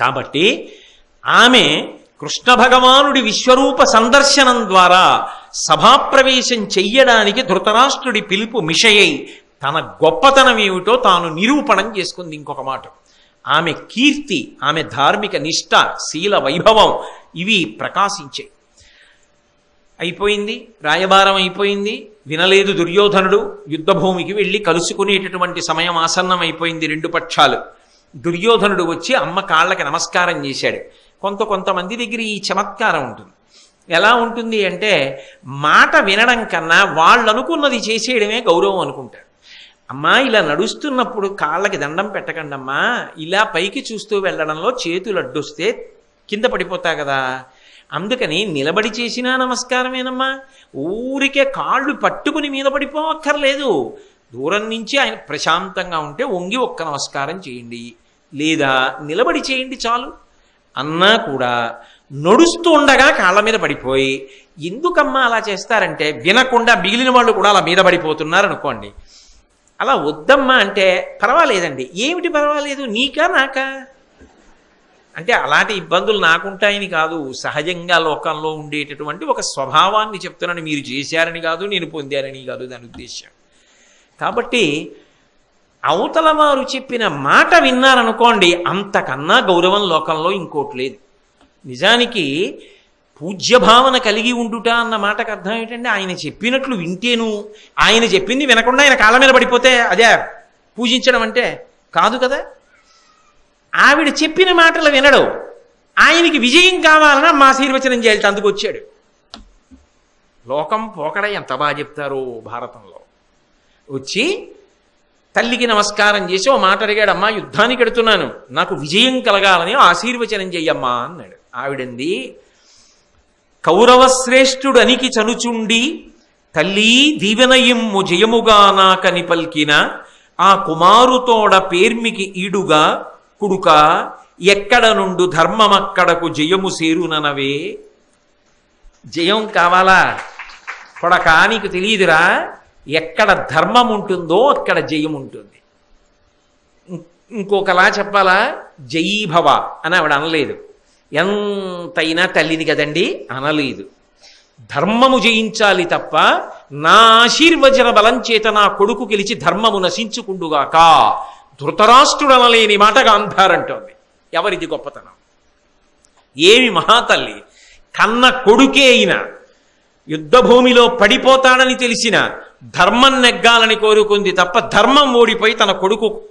కాబట్టి ఆమె కృష్ణ భగవానుడి విశ్వరూప సందర్శనం ద్వారా సభాప్రవేశం చెయ్యడానికి ధృతరాష్ట్రుడి పిలుపు మిషయై తన గొప్పతనం ఏమిటో తాను నిరూపణం చేసుకుంది ఇంకొక మాట. ఆమె కీర్తి ఆమె ధార్మిక నిష్ట శీల వైభవం ఇవి ప్రకాశించాయి అయిపోయింది రాయబారం అయిపోయింది వినలేదు దుర్యోధనుడు యుద్ధభూమికి వెళ్ళి కలుసుకునేటటువంటి సమయం ఆసన్నం అయిపోయింది రెండు పక్షాలు. దుర్యోధనుడు వచ్చి అమ్మ కాళ్ళకి నమస్కారం చేశాడు. కొంత కొంతమంది దగ్గర ఈ చమత్కారం ఉంటుంది. ఎలా ఉంటుంది అంటే మాట వినడం కన్నా వాళ్ళు అనుకున్నది చేసేయడమే గౌరవం అనుకుంటారు అమ్మా ఇలా నడుస్తున్నప్పుడు కాళ్ళకి దండం పెట్టకండి అమ్మా. ఇలా పైకి చూస్తూ వెళ్ళడంలో చేతులు అడ్డొస్తే కింద పడిపోతా కదా. అందుకని నిలబడి చేసినా నమస్కారమేనమ్మా. ఊరికే కాళ్ళు పట్టుకుని మీద పడిపోవక్కర్లేదు దూరం నుంచి ఆయన ప్రశాంతంగా ఉంటే వంగి ఒక్క నమస్కారం చేయండి. లేదా నిలబడి చేయండి చాలు. అన్నా కూడా నడుస్తూ ఉండగా కాళ్ళ మీద పడిపోయి ఎందుకమ్మా అలా చేస్తారంటే వినకుండా మిగిలిన వాళ్ళు కూడా అలా మీద పడిపోతున్నారు అనుకోండి. అలా వద్దమ్మా అంటే పర్వాలేదండి. ఏమిటి పర్వాలేదు? నీకా నాకా? అంటే అలాంటి ఇబ్బందులు నాకుంటాయని కాదు. సహజంగా లోకంలో ఉండేటటువంటి ఒక స్వభావాన్ని చెప్తున్నాను. మీరు చేశారని కాదు నేను పొందారని కాదు దాని ఉద్దేశం కాబట్టి అవతల వారు చెప్పిన మాట విన్నారనుకోండి అంతకన్నా గౌరవం లోకంలో ఇంకోటి లేదు. నిజానికి పూజ్యభావన కలిగి ఉండుట అన్న మాటకు అర్థం ఏంటంటే ఆయన చెప్పినట్లు వింటేను ఆయన చెప్పింది వినకుండా ఆయన కాళ్ళ మీద పడిపోతే అదే పూజించడం అంటే కాదు కదా? ఆవిడ చెప్పిన మాటలు వినడు. ఆయనకి విజయం కావాలని మా ఆశీర్వచనం చేయాలి అందుకు వచ్చాడు లోకం పోకడ ఎంత బాగా చెప్తారో భారతంలో. వచ్చి తల్లికి నమస్కారం చేసి ఓ మాట అడిగాడు అమ్మా యుద్ధానికి ఎడుతున్నాను. నాకు విజయం కలగాలని ఆశీర్వచనం చెయ్యమ్మా అన్నాడు. ఆవిడంది కౌరవశ్రేష్ఠుడు అనికి చనుచుండి తల్లి దీవెనయిమ్ము జయముగా నాకని పల్కిన ఆ కుమారుతోడ పేర్మికి ఈడుగా కుడుక ఎక్కడ నుండు ధర్మమక్కడకు జయము సేరుననవే జయం కావాలా? కొడకా నీకు తెలియదురా. ఎక్కడ ధర్మం ఉంటుందో అక్కడ జయం ఉంటుంది. ఇంకొకలా చెప్పాలా? జయీభవ అని ఆవిడ అనలేదు. ఎంతైనా తల్లిని కదండి అనలేదు. ధర్మము జయించాలి తప్ప నా ఆశీర్వచన బలం చేత నా కొడుకు గెలిచి ధర్మము నశించుకుండుగాక ధృతరాష్ట్రుడు అనలేని మాట గాంధారంటోంది ఎవరిది గొప్పతనం? ఏమి మహాతల్లి కన్న కొడుకే అయినా యుద్ధభూమిలో పడిపోతాడని తెలిసిన ధర్మం నెగ్గాలని కోరుకుంది తప్ప ధర్మం ఓడిపోయి తన కొడుకు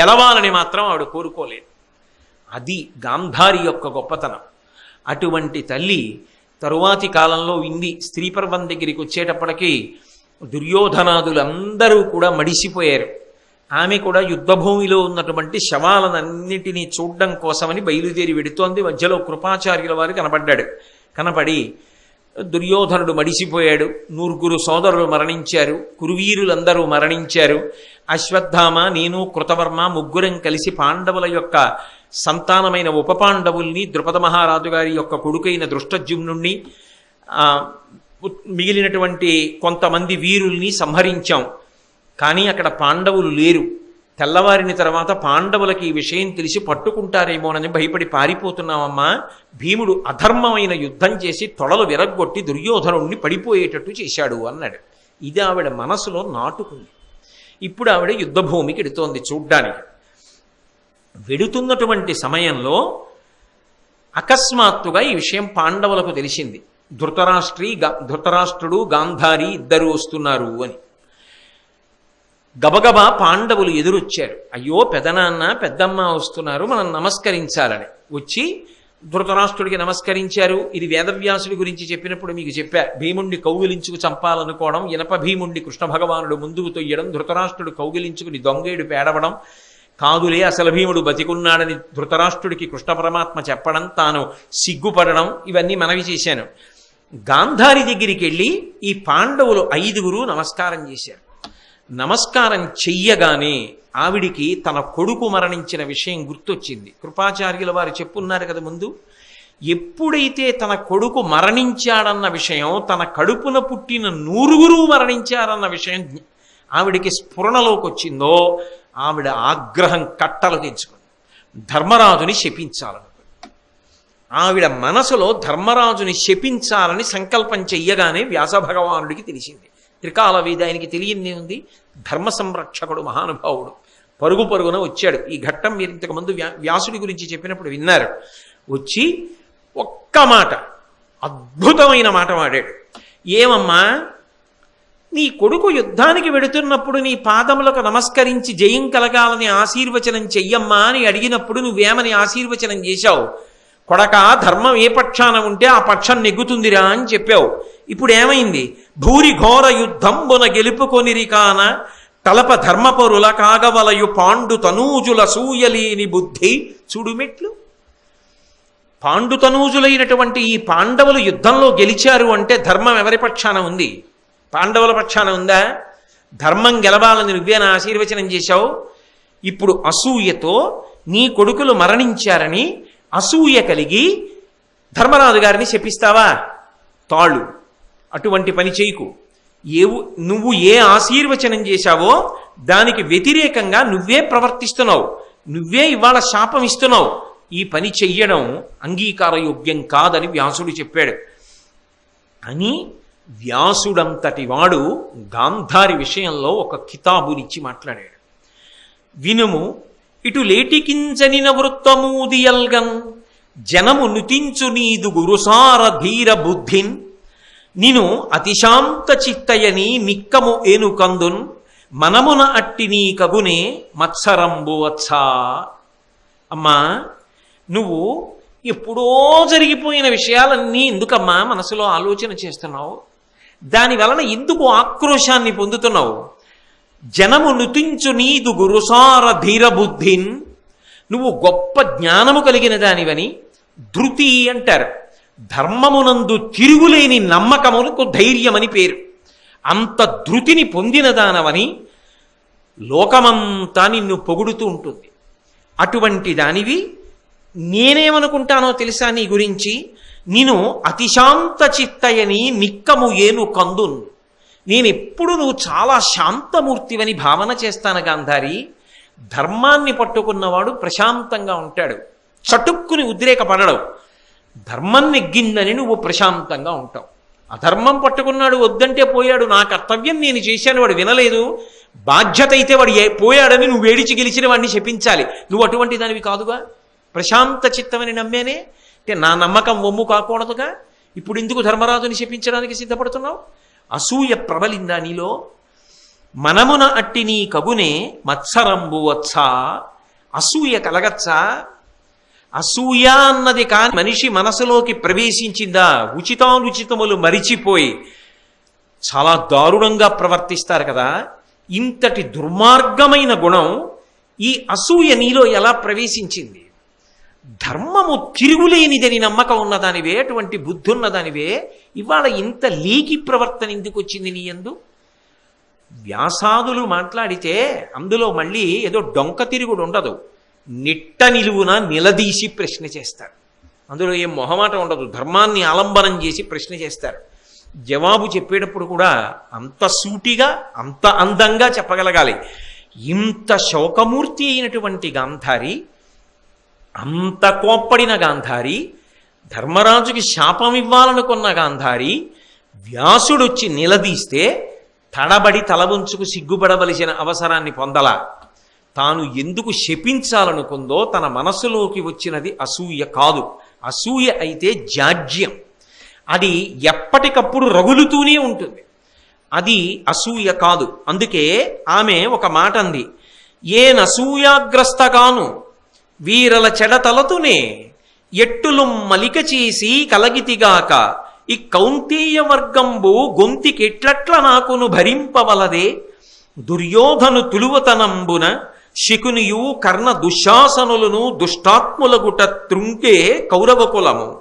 గెలవాలని మాత్రం ఆవిడ కోరుకోలేదు. అది గాంధారి యొక్క గొప్పతనం. అటువంటి తల్లి తరువాతి కాలంలో ఇంది స్త్రీపర్వం దగ్గరికి వచ్చేటప్పటికి దుర్యోధనాదులందరూ కూడా మడిసిపోయారు. ఆమె కూడా యుద్ధభూమిలో ఉన్నటువంటి శవాలనన్నిటినీ చూడడం కోసమని బయలుదేరి వెడుతోంది. మధ్యలో కృపాచార్యుల వారు కనబడ్డాడు. కనపడి దుర్యోధనుడు మడిసిపోయాడు. నూరుగురు సోదరులు మరణించారు. కురువీరులందరూ మరణించారు. అశ్వత్థామ నేను కృతవర్మ ముగ్గురం కలిసి పాండవుల యొక్క సంతానమైన ఉప పాండవుల్ని ద్రుపద మహారాజు గారి యొక్క కొడుకైన దృష్టజుమ్నుణ్ణి మిగిలినటువంటి కొంతమంది వీరుల్ని సంహరించాం. కానీ అక్కడ పాండవులు లేరు. తెల్లవారిన తర్వాత పాండవులకి ఈ విషయం తెలిసి పట్టుకుంటారేమోనని భయపడి పారిపోతున్నామమ్మా భీముడు అధర్మమైన యుద్ధం చేసి తొడలు విరగ్గొట్టి దుర్యోధనుణ్ణి పడిపోయేటట్టు చేశాడు అన్నాడు. ఇది ఆవిడ మనసులో నాటుకుంది. ఇప్పుడు ఆవిడ యుద్ధభూమికి ఎడుతోంది చూడ్డానికి. వెడుతున్నటువంటి సమయంలో అకస్మాత్తుగా ఈ విషయం పాండవులకు తెలిసింది. ధృతరాష్ట్రి గా- ధృతరాష్ట్రుడు గాంధారి ఇద్దరు వస్తున్నారు అని. గబగబా పాండవులు ఎదురొచ్చారు. అయ్యో పెదనాన్న పెద్దమ్మ వస్తున్నారు మనం నమస్కరించాలని. వచ్చి ధృతరాష్ట్రుడికి నమస్కరించారు. ఇది వేదవ్యాసుడి గురించి చెప్పినప్పుడు మీకు చెప్పా. భీముణ్ణి కౌగిలించుకు చంపాలనుకోవడం ఇనప భీముణ్ణి కృష్ణ భగవానుడు ముందుకు తొయ్యడం ధృతరాష్ట్రుడు కౌగిలించుకుని దొంగేడు పేడవడం కాదులే అసలు భీముడు బతికున్నాడని ధృతరాష్ట్రుడికి కృష్ణ పరమాత్మ చెప్పడం తాను సిగ్గుపడడం ఇవన్నీ మనవి చేశాను. గాంధారి దగ్గరికి వెళ్ళి ఈ పాండవులు ఐదుగురు నమస్కారం చేశారు. నమస్కారం చెయ్యగానే ఆవిడికి తన కొడుకు మరణించిన విషయం గుర్తొచ్చింది. కృపాచార్యుల వారు చెప్పున్నారు కదా ముందు ఎప్పుడైతే తన కొడుకు మరణించాడన్న విషయం తన కడుపున పుట్టిన నూరుగురు మరణించారన్న విషయం ఆవిడికి స్ఫురణలోకి వచ్చిందో ఆవిడ ఆగ్రహం కట్టలు తెచ్చుకుంది. ధర్మరాజుని శపించాలను ఆవిడ మనసులో ధర్మరాజుని శపించాలని సంకల్పం చెయ్యగానే వ్యాస భగవానుడికి తెలిసింది. త్రికాల వేద ఆయనకి తెలియంది ఉంది. ధర్మ సంరక్షకుడు మహానుభావుడు. పరుగు పరుగున వచ్చాడు. ఈ ఘట్టం మీరు ఇంతకుముందు వ్యా వ్యాసుడి గురించి చెప్పినప్పుడు విన్నారు. వచ్చి ఒక్క మాట అద్భుతమైన మాట వాడాడు. ఏమమ్మా? నీ కొడుకు యుద్ధానికి వెడుతున్నప్పుడు నీ పాదములకు నమస్కరించి జయం కలగాలని ఆశీర్వచనం చెయ్యమ్మా అని అడిగినప్పుడు నువ్వేమని ఆశీర్వచనం చేశావు? కొడక ధర్మం ఏ పక్షాన ఉంటే ఆ పక్షం నెగ్గుతుందిరా అని చెప్పావు. ఇప్పుడు ఏమైంది భూరి ఘోర యుద్ధంబున గెలుపుకొనిరి కాన తలప ధర్మపరుల కాగవలయు పాండు తనూజుల సూయలేని బుద్ధి చూడుమెట్లు. పాండుతనూజులైనటువంటి ఈ పాండవులు యుద్ధంలో గెలిచారు అంటే ధర్మం ఎవరి పక్షాన ఉంది? పాండవుల పక్షాన ఉందా? ధర్మం గెలవాలని నువ్వేనా ఆశీర్వచనం చేశావు? ఇప్పుడు అసూయతో నీ కొడుకులు మరణించారని అసూయ కలిగి ధర్మరాజు గారిని శపిస్తావా? తాళు. అటువంటి పని చేయకు. ఏవు నువ్వు ఏ ఆశీర్వచనం చేశావో దానికి వ్యతిరేకంగా నువ్వే ప్రవర్తిస్తున్నావు. నువ్వే ఇవాళ శాపం ఇస్తున్నావు. ఈ పని చెయ్యడం అంగీకారయోగ్యం కాదని వ్యాసుడు చెప్పాడు. అని వ్యాసుడంతటి వాడు గాంధారి విషయంలో ఒక కితాబునిచ్చి మాట్లాడాడు. వినుము ఇటు లేటికించనిన వృత్తమూదియల్గన్ జనము నుతించు నీదు గురుసార ధీర బుద్ధిన్ నేను అతిశాంత చిత్తయని నిక్కము ఏనుకందున్ మనమున అట్టి నీ కగునే మత్సరంబు వచ్చా అమ్మా నువ్వు ఎప్పుడో జరిగిపోయిన విషయాలన్నీ ఎందుకమ్మా మనసులో ఆలోచన చేస్తున్నావు? దాని వలన ఎందుకు ఆక్రోశాన్ని పొందుతున్నావు? జనము నుతించు నీదు గురుసార ధీరబుద్ధిన్. నువ్వు గొప్ప జ్ఞానము కలిగిన దానివని ధృతి అంటారు. ధర్మమునందు తిరుగులేని నమ్మకమునకు ధైర్యమని పేరు. అంత ధృతిని పొందిన దానవని లోకమంతా నిన్ను పొగుడుతూ ఉంటుంది. అటువంటి దానివి నేనేమనుకుంటానో తెలుసా నీ గురించి? నేను అతిశాంత చిత్తయని నిక్కము ఏను కందున్. నేనెప్పుడు నువ్వు చాలా శాంతమూర్తివని భావన చేస్తాను గాంధారి. ధర్మాన్ని పట్టుకున్నవాడు ప్రశాంతంగా ఉంటాడు. చటుక్కుని ఉద్రేకపడడం. ధర్మం నెగ్గిందని నువ్వు ప్రశాంతంగా ఉంటావు. అధర్మం పట్టుకున్నాడు వద్దంటే పోయాడు నా కర్తవ్యం నేను చేశాను వాడు వినలేదు. బాధ్యత అయితే వాడు ఏ- పోయాడని నువ్వు వేడిచి గెలిచిన వాడిని శపించాలి. నువ్వు అటువంటి దానివి కాదుగా? ప్రశాంత చిత్తమని నమ్మేనే? అంటే నా నమ్మకం వమ్ము కాకూడదుగా? ఇప్పుడు ఎందుకు ధర్మరాజుని శపించడానికి సిద్ధపడుతున్నావు? అసూయ ప్రబలిందా నీలో? మనమున అట్టి నీ కగునే మత్సరంబు వచ్చా అసూయ కలగచ్చా? అసూయ అన్నది కాని మనిషి మనసులోకి ప్రవేశించిందా? ఉచితానుచితములు మరిచిపోయి చాలా దారుణంగా ప్రవర్తిస్తారు కదా? ఇంతటి దుర్మార్గమైన గుణం ఈ అసూయ నీలో ఎలా ప్రవేశించింది? ధర్మము తిరుగులేనిదని నమ్మకం ఉన్నదానివే అటువంటి బుద్ధి ఉన్నదానివే ఇవాళ ఇంత లీగి ప్రవర్తన ఎందుకు వచ్చింది నీ ఎందు వ్యాసాదులు మాట్లాడితే అందులో మళ్ళీ ఏదో డొంక తిరుగుడు ఉండదు. నిట్ట నిలువున నిలదీసి ప్రశ్న చేస్తారు. అందులో ఏం మొహమాట ఉండదు. ధర్మాన్ని ఆలంబనం చేసి ప్రశ్న చేస్తారు. జవాబు చెప్పేటప్పుడు కూడా అంత సూటిగా అంత అందంగా చెప్పగలగాలి. ఇంత శోకమూర్తి అయినటువంటి గాంధారి అంత కోప్పడిన గాంధారి ధర్మరాజుకి శాపం ఇవ్వాలనుకున్న గాంధారి వ్యాసుడొచ్చి నిలదీస్తే తడబడి తల ఉంచుకు సిగ్గుపడవలసిన అవసరాన్ని పొందల. తాను ఎందుకు శపించాలనుకుందో తన మనస్సులోకి వచ్చినది అసూయ కాదు. అసూయ అయితే జాడ్యం అది ఎప్పటికప్పుడు రగులుతూనే ఉంటుంది. అది అసూయ కాదు. అందుకే ఆమె ఒక మాట అంది ఏనసూయాగ్రస్తగాను వీరల చెడతలతునే ఎట్టులు మలిక చేసి కలగితిగాక ఈ కౌంతేయ వర్గంబు గొంతికెట్లట్ల నాకును భరింపవలదే దుర్యోధను తులువతనంబున శకునియు కర్ణ దుశ్శాసనులను దుష్టాత్ములగుట త్రుంకే కౌరవ కులము.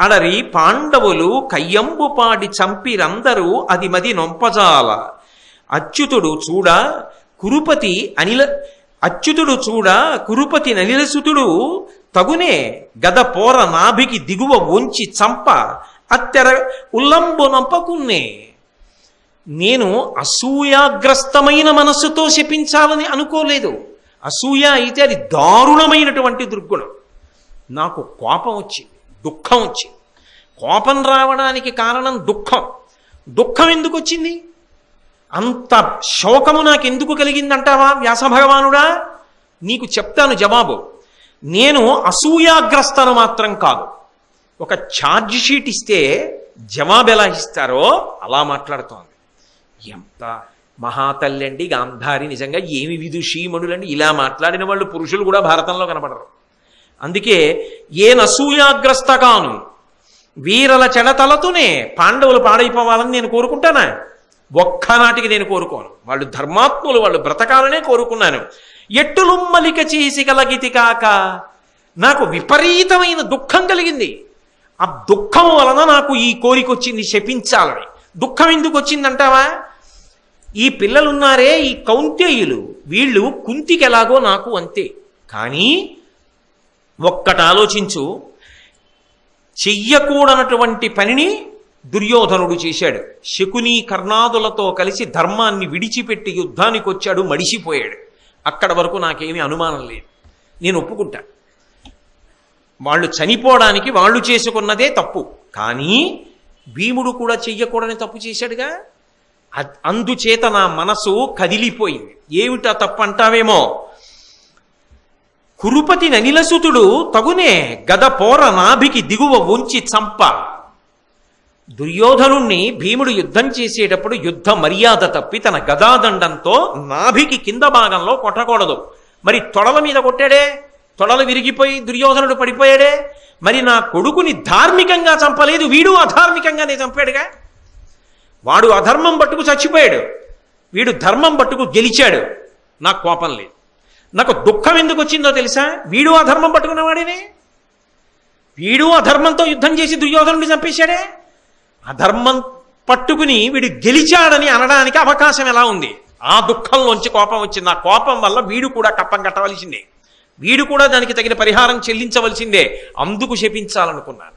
అడరి పాండవులు కయ్యంబు పాడి చంపిరందరూ అది మది నొంపజాల. అచ్యుతుడు చూడ కురుపతి అనిల అచ్యుతుడు చూడ కురుపతి నలిలసుతుడు తగునే గద పోర నాభికి దిగువ వంచి చంప అత్తెర ఉల్లంబు నంపకున్నే. నేను అసూయాగ్రస్తమైన మనస్సుతో శపించాలని అనుకోలేదు. అసూయ అయితే అది దారుణమైనటువంటి దుర్గుణం. నాకు కోపం వచ్చింది దుఃఖం వచ్చింది. కోపం రావడానికి కారణం దుఃఖం. దుఃఖం ఎందుకు వచ్చింది? అంత శోకము నాకు ఎందుకు కలిగిందంటావా వ్యాస భగవానుడా నీకు చెప్తాను జవాబు. నేను అసూయాగ్రస్తను మాత్రం కాదు. ఒక ఛార్జ్ షీట్ ఇస్తే జవాబు ఎలా ఇస్తారో అలా మాట్లాడుతోంది. ఎంత మహాతల్లండి గాంధారి నిజంగా ఏమి విదుషీమణులండి ఇలా మాట్లాడిన వాళ్ళు పురుషులు కూడా భారతంలో కనపడరు. అందుకే ఏ నసూయాగ్రస్త కాను వీరల చెడతలతోనే పాండవులు పాడైపోవాలని నేను కోరుకుంటానా? ఒక్కనాటికి నేను కోరుకోను. వాళ్ళు ధర్మాత్ములు వాళ్ళు బ్రతకాలనే కోరుకున్నాను. ఎట్టులుమ్మలిక చేసి కలగితి కాక నాకు విపరీతమైన దుఃఖం కలిగింది. ఆ దుఃఖం వలన నాకు ఈ కోరిక వచ్చింది శపించాలని. దుఃఖం ఎందుకు వచ్చిందంటావా? ఈ పిల్లలున్నారే ఈ కౌంతేయులు. వీళ్ళు కుంతికి ఎలాగో నాకు అంతే. కానీ ఒక్కటి ఆలోచించు. చెయ్యకూడనటువంటి పనిని దుర్యోధనుడు చేశాడు. శకుని కర్ణాదులతో కలిసి ధర్మాన్ని విడిచిపెట్టి యుద్ధానికి వచ్చాడు మడిసిపోయాడు. అక్కడ వరకు నాకేమీ అనుమానం లేదు. నేను ఒప్పుకుంటా. వాళ్ళు చనిపోవడానికి వాళ్ళు చేసుకున్నదే తప్పు. కానీ భీముడు కూడా చెయ్యకూడని తప్పు చేశాడుగా. అందుచేత నా మనసు కదిలిపోయింది. ఏమిటా తప్ప అంటావేమో కురుపతి ననిలసుతుడు తగునే గద పోర నాభికి దిగువ ఉంచి చంప. దుర్యోధనుణ్ణి భీముడు యుద్ధం చేసేటప్పుడు యుద్ధ మర్యాద తప్పి తన గదాదండంతో నాభికి కింద భాగంలో కొట్టకూడదు. మరి తొడల మీద కొట్టాడే? తొడలు విరిగిపోయి దుర్యోధనుడు పడిపోయాడే? మరి నా కొడుకుని ధార్మికంగా చంపలేదు వీడు అధార్మికంగానే చంపాడుగా? వాడు అధర్మం పట్టుకు చచ్చిపోయాడు. వీడు ధర్మం పట్టుకు గెలిచాడు. నాకు కోపం లేదు. నాకు దుఃఖం ఎందుకు వచ్చిందో తెలుసా? వీడు అధర్మం పట్టుకున్నవాడేనే వీడు అధర్మంతో యుద్ధం చేసి దుర్యోధనుడిని చంపేశాడే. అధర్మం పట్టుకుని వీడు గెలిచాడని అనడానికి అవకాశం ఎలా ఉంది? ఆ దుఃఖంలోంచి కోపం వచ్చింది. ఆ కోపం వల్ల వీడు కూడా కప్పం కట్టవలసిందే. వీడు కూడా దానికి తగిన పరిహారం చెల్లించవలసిందే. అందుకు శపించాలనుకున్నాను.